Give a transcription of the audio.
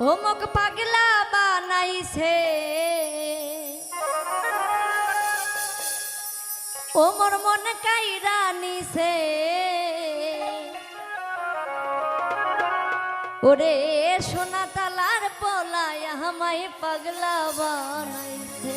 হোমক পাগলা বানাইছে। ও মোর মন কাইরা নিছে। ওরে সোনা তালার পলায় আমায় পাগলা বানাইছে।